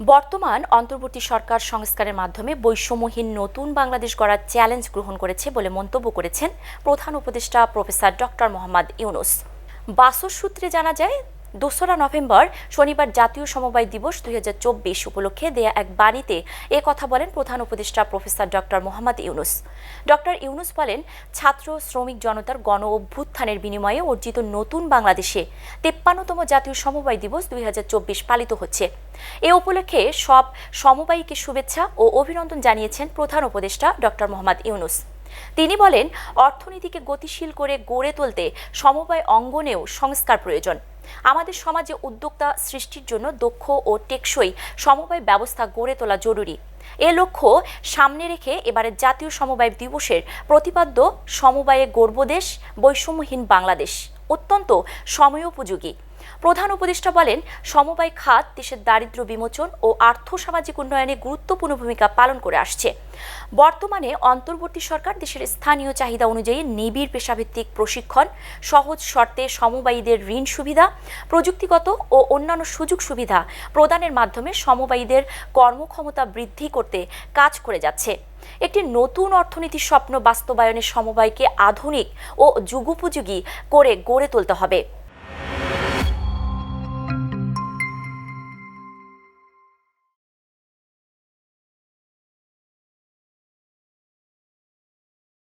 বর্তমান অন্তর্বর্তী সরকার সংস্কারের মাধ্যমে বৈষম্যহীন নতুন বাংলাদেশ গড়ার চ্যালেঞ্জ গ্রহণ করেছে বলে মন্তব্য করেছেন প্রধান উপদেষ্টা প্রফেসর ডক্টর মোহাম্মদ ইউনুস। বাসর সূত্রে জানা যায় দোসরা নভেম্বর শনিবার জাতীয় সমবায় দিবস দুই হাজার চব্বিশ উপলক্ষে দেয়া এক বাণীতে এ কথা বলেন প্রধান উপদেষ্টা professor doctor Mohammad Yunus. Doctor Yunus বলেন, ছাত্র, শ্রমিক জনতার গণ অভ্যুত্থানের বিনিময়ে অর্জিত নতুন বাংলাদেশে তেপ্পান্নতম জাতীয় সমবায় দিবস দুই হাজার চব্বিশ পালিত হচ্ছে। এ উপলক্ষে সব সমবায়ীকে শুভেচ্ছা ও অভিনন্দন জানিয়েছেন প্রধান উপদেষ্টা ডক্টর মোহাম্মদ ইউনুস। তিনি বলেন, অর্থনীতিকে গতিশীল করে গড়ে তুলতে সমবায় অঙ্গনেও সংস্কার প্রয়োজন। আমাদের সমাজে উদ্যোক্তা সৃষ্টির জন্য দক্ষ ও টেকসই সমবায় ব্যবস্থা গড়ে তোলা জরুরি। এ লক্ষ্য সামনে রেখে এবারের জাতীয় সমবায় দিবসের প্রতিপাদ্য সমবায়ে গর্বদেশ বৈষম্যহীন বাংলাদেশ। অত্যন্ত সময়োপযোগী। প্রধান উপদেষ্টা বলেন, সমবায় খাত, দেশের দারিদ্র্য বিমোচন ও আর্থসামাজিক উন্নয়নে গুরুত্বপূর্ণ ভূমিকা পালন করে আসছে। বর্তমানে অন্তর্বর্তী সরকার দেশের স্থানীয় চাহিদা অনুযায়ী নিবিড় পেশাভিত্তিক প্রশিক্ষণ, সহজ শর্তে সমবায়ীদের ঋণ সুবিধা, প্রযুক্তিগত ও অন্যান্য সুযোগ সুবিধা প্রদানের মাধ্যমে সমবায়ীদের কর্মক্ষমতা বৃদ্ধি করতে কাজ করে যাচ্ছে। একটি নতুন অর্থনীতির স্বপ্ন বাস্তবায়নে সমবায়কে আধুনিক ও যুগোপযোগী করে গড়ে তুলতে হবে।